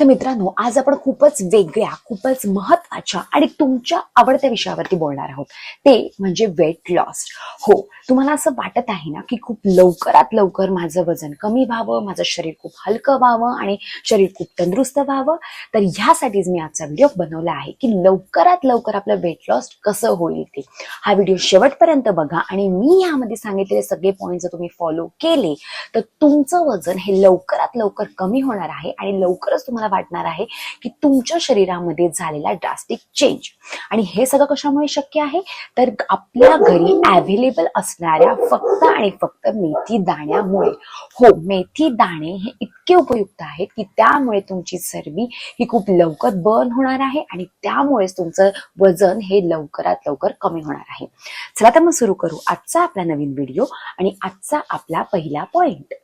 तर मित्रांनो आज आपण खूपच वेगळ्या खूपच महत्त्वाच्या आणि तुमच्या आवडत्या विषयावरती बोलणार आहोत. ते म्हणजे वेट लॉस हो तुम्हाला असं वाटत आहे ना की खूप लवकरात लवकर माझं वजन कमी व्हावं माझं शरीर खूप हलकं व्हावं आणि शरीर खूप तंदुरुस्त व्हावं? तर ह्यासाठीच मी आजचा व्हिडिओ बनवला आहे की लवकरात लवकर आपलं वेट लॉस कसं होईल ते. हा व्हिडिओ शेवटपर्यंत बघा आणि मी यामध्ये सांगितलेले सगळे पॉईंट जर तुम्ही फॉलो केले तर तुमचं वजन हे लवकरात लवकर कमी होणार आहे आणि लवकरच तुम्हाला वाटणार आहे की तुमच्या शरीरामध्ये झालेला ड्रास्टिक चेंज आणि हे सगळं कशामुळे शक्य आहे? तर आपल्या घरी अवेलेबल असणाऱ्या फक्त आणि फक्त मेथी दाण्यामुळे. हो मेथी दाणे हे इतके उपयुक्त आहेत की त्यामुळे तुमची चरबी ही खूप लवकर बर्न होणार आहे आणि त्यामुळेच तुमचं वजन हे लवकरात लवकर कमी होणार आहे. चला तर मग सुरू करू आजचा आपला नवीन व्हिडिओ आणि आजचा आपला पहिला पॉइंट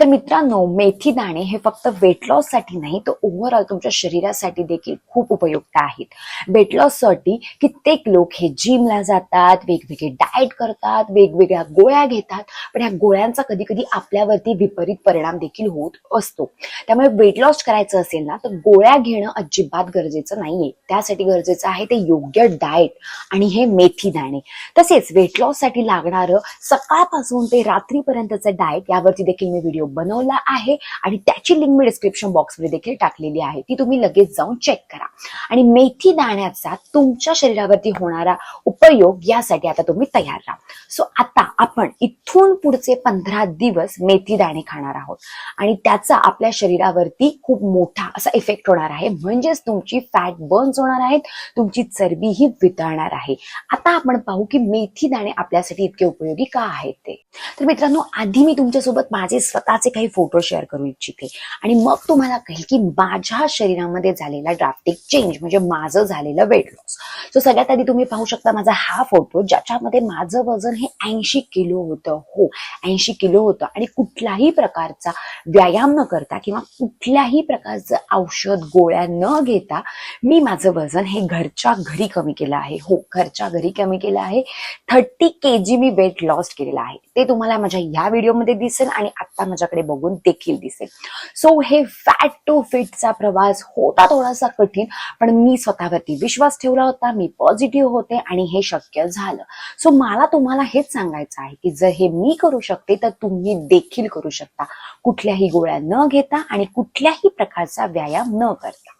तर मित्रांनो मेथी दाणे हे फक्त वेट लॉससाठी नाही तर ओव्हरऑल तुमच्या शरीरासाठी देखील खूप उपयुक्त आहेत. वेट लॉससाठी कित्येक लोक हे जिमला जातात वेगवेगळे डाएट करतात वेगवेगळ्या गोळ्या घेतात पण ह्या गोळ्यांचा कधी कधी आपल्यावरती विपरीत परिणाम देखील होत असतो. त्यामुळे वेट लॉस करायचं असेल ना तर गोळ्या घेणं अजिबात गरजेचं नाहीये. त्यासाठी गरजेचं आहे ते योग्य डाएट आणि हे मेथी दाणे तसेच वेट लॉससाठी लागणारं सकाळपासून ते रात्रीपर्यंतचं डाएट यावरती देखील मी व्हिडिओ बनवला आहे आणि त्याची लिंक मी डिस्क्रिप्शन बॉक्समध्ये देखील टाकलेली आहे. ती तुम्ही लगेच जाऊन चेक करा. आणि मेथी दाण्याचा तुमच्या शरीरावरती होणारा उपयोग यासाठी आता तुम्ही तयार राहा. सो आता आपण इथून पुढचे पंधरा दिवस मेथी दाणे खाणार आहोत. आणि त्याचा आपल्या शरीरावरती खूप मोठा असा इफेक्ट होणार आहे. म्हणजेच तुमची फॅट बर्न्स होणार आहेत तुमची चरबी ही वितळणार आहे. आता आपण पाहू की मेथी दाणे आपल्यासाठी इतके उपयोगी का आहेत ते. तर मित्रांनो आधी मी तुमच्यासोबत माझे स्वतःचे काही फोटो शेअर करू इच्छिते. आणि मग तुम्हाला कळेल की माझ्या शरीरामध्ये झालेला ड्राफ्टिक चेंज म्हणजे माझं झालेलं वेट लॉस सो सगळ्यात आधी तुम्ही पाहू शकता माझा हा फोटो ज्याच्यामध्ये माझं वजन हे ऐंशी किलो होतं. हो ऐंशी किलो होतं. आणि कुठल्याही प्रकारचा व्यायाम न करता किंवा कुठल्याही प्रकारचं औषध गोळ्या न घेता मी माझं वजन हे घरच्या घरी कमी केलं आहे. हो घरच्या घरी कमी केलं आहे. थर्टी के जी मी वेट लॉस केलेलं आहे. ते तुम्हाला माझ्या या व्हिडिओमध्ये दिसेल आणि आत्ता माझ्याकडे बघून देखील दिसेल. सो हे फॅट टू फिटचा प्रवास होता थोडासा कठीण पण मी स्वतःवरती विश्वास ठेवला होता मी पॉझिटिव्ह होते आणि हे शक्य झालं. सो मला तुम्हाला हेच सांगायचं आहे की जर हे मी करू शकते तर तुम्ही देखील करू शकता. कुठल्याही गोळ्या न घेता आणि कुठल्याही प्रकारचा व्यायाम न करता.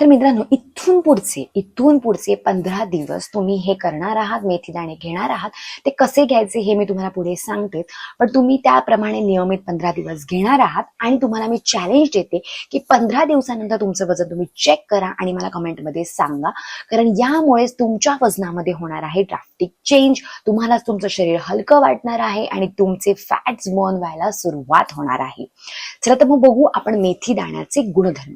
तर मित्रांनो इथून पुढचे इथून पुढचे पंधरा दिवस तुम्ही हे करणार आहात मेथी दाणे घेणार आहात ते कसे घ्यायचे हे मी तुम्हाला पुढे सांगते. पण तुम्ही त्याप्रमाणे नियमित पंधरा दिवस घेणार आहात आणि तुम्हाला मी चॅलेंज देते की पंधरा दिवसानंतर तुमचं वजन तुम्ही चेक करा आणि मला कमेंटमध्ये सांगा. कारण यामुळेच तुमच्या वजनामध्ये होणार आहे ड्राफ्टिक चेंज तुम्हाला तुमचं शरीर हलकं वाटणार आहे आणि तुमचे फॅट्स बर्न व्हायला सुरुवात होणार आहे. चला तर मग बघू आपण मेथी दाण्याचे गुणधर्म.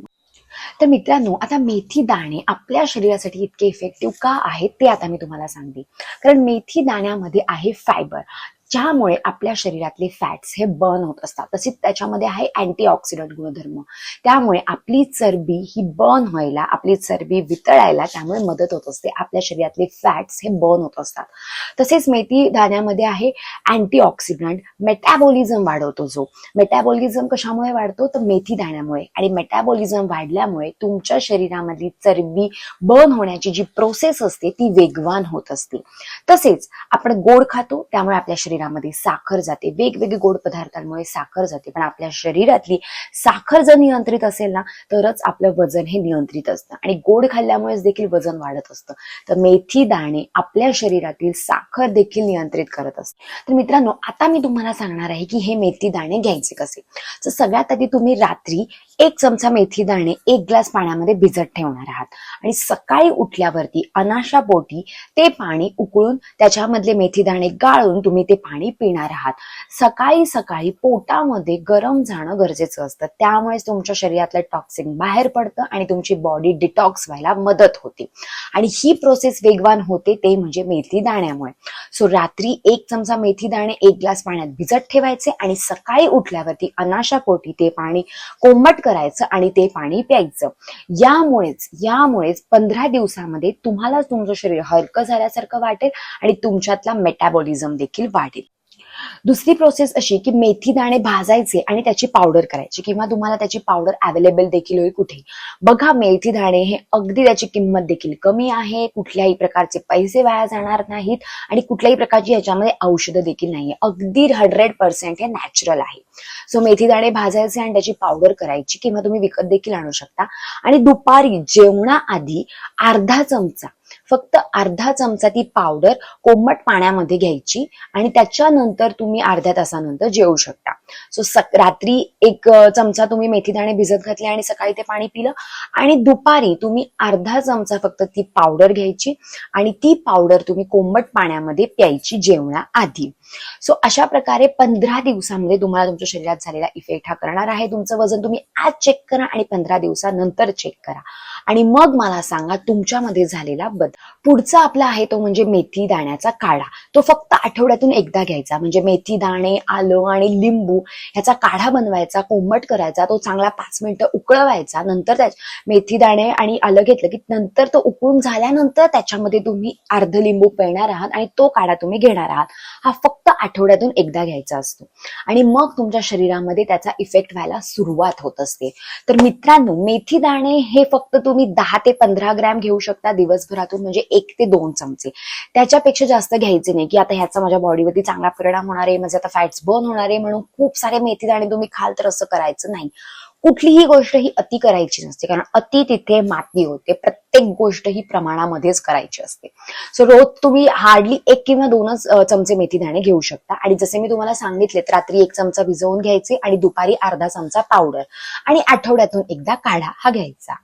तर मित्रांनो आता मेथी दाणे आपल्या शरीरासाठी इतके इफेक्टिव्ह का आहेत ते आता मी तुम्हाला सांगते. कारण मेथी दाण्यामध्ये आहे फायबर ज्यामुळे आपल्या शरीरातले फॅट्स हे बर्न होत असतात. तसेच त्याच्यामध्ये आहे अँटीऑक्सिडंट गुणधर्म. त्यामुळे आपली चरबी ही बर्न व्हायला आपली चरबी वितळायला त्यामुळे मदत होत असते. आपल्या शरीरातले फॅट्स हे बर्न होत असतात. तसेच मेथी दाण्यामध्ये आहे अँटीऑक्सिडंट मेटॅबॉलिझम वाढवतो जो. मेटॅबॉलिझम कशामुळे वाढतो? तर मेथी दाण्यामुळे आणि मेटॅबॉलिझम वाढल्यामुळे तुमच्या शरीरामधली चरबी बर्न होण्याची जी प्रोसेस असते ती वेगवान होत असते. तसेच आपण गोड खातो त्यामुळे आपल्या शरीरामध्ये साखर जाते. वेगवेगळे गोड पदार्थांमुळे साखर जाते. पण आपल्या शरीरातली साखर जर नियंत्रित असेल ना तरच आपलं वजन हे नियंत्रित असतं. आणि गोड खाल्ल्यामुळेच देखील वजन वाढत असतं. तर मेथी दाणे आपल्या शरीरातील साखर देखील नियंत्रित करत असते. तर मित्रांनो आता मी तुम्हाला सांगणार आहे की हे मेथी दाणे घ्यायचे कसे? तर सगळ्यात आधी तुम्ही रात्री एक चमचा मेथी दाणे एक ग्लास पाण्यामध्ये भिजत ठेवणार आहात. आणि सकाळी उठल्यावरती अनाशा पोटी ते पाणी उकळून त्याच्यामधले मेथी दाणे गाळून तुम्ही ते पाणी पिणार आहात. सकाळी सकाळी पोटामध्ये गरम जाणं गरजेचं असतं. त्यामुळेच तुमच्या शरीरातलं टॉक्सिन बाहेर पडतं आणि तुमची बॉडी डिटॉक्स व्हायला मदत होते. आणि ही प्रोसेस वेगवान होते ते म्हणजे मेथी दाण्यामुळे सो रात्री एक चमचा मेथी दाणे एक ग्लास पाण्यात भिजत ठेवायचे आणि सकाळी उठल्यावरती अनाशा पोटी ते पाणी कोमट करायचं आणि ते पाणी प्यायचं. यामुळेच यामुळेच पंधरा दिवसामध्ये तुम्हाला तुमचं शरीर हलकं झाल्यासारखं वाटेल आणि तुमच्यातला मेटाबॉलिझम देखील वाढेल. दुसरी प्रोसेस अशी की मेथी दाणे भाजायचे आणि त्याची पावडर करायची. किंवा तुम्हाला त्याची पावडर अवेलेबल देखील होईल कुठे. बघा मेथी दाणे हे अगदी त्याची किंमत देखील. कमी आहे कुठल्याही प्रकारचे पैसे वाया जाणार नाहीत आणि कुठल्याही प्रकारची याच्यामध्ये औषधं देखील नाहीये. अगदी हंड्रेड पर्सेंट हे नॅचरल आहे. सो मेथी दाणे भाजायचे आणि त्याची पावडर करायची किंवा तुम्ही विकत देखील आणू शकता. आणि दुपारी जेवणाआधी अर्धा चमचा फक्त अर्धा चमचा ती पावडर कोमट पाण्यामध्ये घ्यायची आणि त्याच्यानंतर तुम्ही अर्ध्या तासानंतर जेवू शकता. सो सक रात्री एक चमचा तुम्ही मेथी दाणे भिजत घातले आणि सकाळी ते पाणी पिलं आणि दुपारी तुम्ही अर्धा चमचा फक्त ती पावडर घ्यायची आणि ती पावडर तुम्ही कोमट पाण्यामध्ये प्यायची जेवणाआधी. सो अशा प्रकारे पंधरा दिवसामध्ये तुम्हाला तुमच्या शरीरात झालेला इफेक्ट हा करणार आहे. तुमचं वजन तुम्ही आज चेक करा आणि पंधरा दिवसानंतर चेक करा. आणि मग मला सांगा तुमच्यामध्ये झालेला बदल. पुढचा आपला आहे तो म्हणजे मेथी दाण्याचा काढा. तो फक्त आठवड्यातून एकदा घ्यायचा. म्हणजे मेथी दाणे आलं आणि लिंबू ह्याचा काढा बनवायचा कोमट करायचा तो चांगला पाच मिनिटं उकळवायचा. नंतर त्या मेथी दाणे आणि आलं घेतलं की नंतर तो उकळून झाल्यानंतर त्याच्यामध्ये तुम्ही अर्ध लिंबू पिळणार आहात आणि तो काढा तुम्ही घेणार आहात. हा फक्त फक्त आठवड्यातून एकदा घ्यायचा असतो. आणि मग तुमच्या शरीरामध्ये त्याचा इफेक्ट व्हायला सुरुवात होत असते. तर मित्रांनो मेथी दाणे हे फक्त तुम्ही दहा ते पंधरा ग्रॅम घेऊ शकता दिवसभरातून म्हणजे एक ते दोन चमचे. त्याच्यापेक्षा जास्त घ्यायचे नाही की आता ह्याचा माझ्या बॉडीवरती चांगला परिणाम होणार आहे माझे आता फॅट्स बर्न होणार आहे म्हणून खूप सारे मेथी दाणे तुम्ही खाल तर असं करायचं नाही. कुठलीही गोष्ट ही अति करायची नसते. कारण अति तिथे माती होते. प्रत्येक गोष्ट ही प्रमाणामध्येच करायची असते. सो रोज तुम्ही हार्डली एक किंवा दोनच चमचे मेथी दाणे घेऊ शकता. आणि जसे मी तुम्हाला सांगितले रात्री एक चमचा भिजवून घ्यायचे आणि दुपारी अर्धा चमचा पावडर आणि आठवड्यातून एकदा काढा. हा घ्यायचा.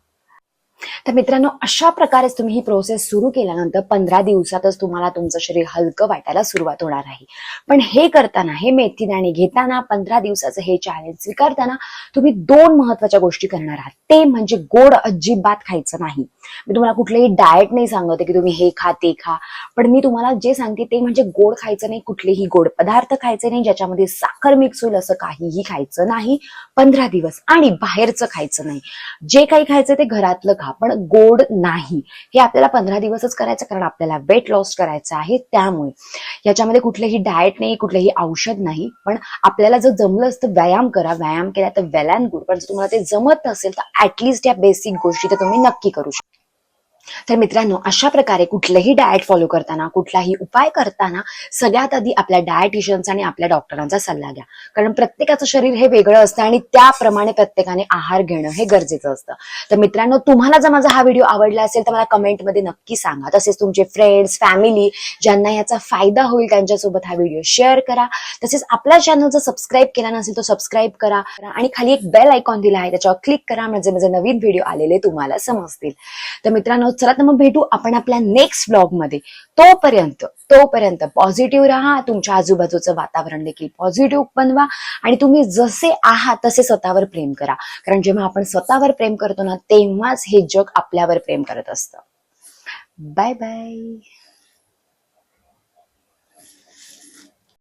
तर मित्रांनो अशा प्रकारेच तुम्ही ही प्रोसेस सुरू केल्यानंतर पंधरा दिवसातच तुम्हाला तुमचं शरीर हलकं वाटायला सुरुवात होणार आहे. पण हे करताना हे मेथी दाणे घेताना पंधरा दिवसाचं हे चॅलेंज स्वीकारताना तुम्ही दोन महत्त्वाच्या गोष्टी करणार आहात. ते म्हणजे गोड अजिबात खायचं नाही. मी तुम्हाला कुठलंही डाएट नाही सांगते की तुम्ही हे खा ते खा. पण मी तुम्हाला जे सांगते ते म्हणजे गोड खायचं नाही कुठलेही गोड पदार्थ खायचे नाही ज्याच्यामध्ये साखर मिक्स होईल असं काहीही खायचं नाही पंधरा दिवस. आणि बाहेरचं खायचं नाही. जे काही खायचं ते घरातलं खा. आपण गोड नाही. हे आपल्याला पंधरा दिवसच करायचं कारण आपल्याला वेट लॉस करायचं आहे त्यामुळे. याच्यामध्ये कुठलेही डाएट नाही कुठलेही औषध नाही. पण आपल्याला जर जमलं असतं व्यायाम करा. व्यायाम केला तर वेल अँड गुड पण जर तुम्हाला ते जमत नसेल तर ऍटलिस्ट या बेसिक गोष्टी तर तुम्ही नक्की करू शकता. तर मित्रांनो अशा प्रकारे कुठलंही डाएट फॉलो करताना कुठलाही उपाय करताना सगळ्यात आधी आपल्या डायटिशियन्स आणि आपल्या डॉक्टरांचा सल्ला घ्या. कारण प्रत्येकाचं शरीर हे वेगळं असतं आणि त्याप्रमाणे प्रत्येकाने आहार घेणं हे गरजेचं असतं. तर मित्रांनो तुम्हाला जर माझा हा व्हिडिओ आवडला असेल तर मला कमेंटमध्ये नक्की सांगा. तसेच तुमचे फ्रेंड्स फॅमिली ज्यांना याचा फायदा होईल त्यांच्यासोबत हा व्हिडिओ शेअर करा. तसेच आपला चॅनल जर सबस्क्राईब केला नसेल तो सबस्क्राईब करा. आणि खाली एक बेल आयकॉन दिला आहे त्याच्यावर क्लिक करा. म्हणजे माझे नवीन व्हिडिओ आलेले तुम्हाला समजतील. तर मित्रांनो चला तर मग भेटू आपण आपल्या नेक्स्ट ब्लॉगमध्ये. तोपर्यंत तोपर्यंत पॉझिटिव्ह राहा तुमच्या आजूबाजूचं वातावरण देखील पॉझिटिव्ह बनवा आणि तुम्ही जसे आहात तसे स्वतःवर प्रेम करा. कारण जेव्हा आपण स्वतःवर प्रेम करतो ना तेव्हाच हे जग आपल्यावर प्रेम करत असतं. Bye bye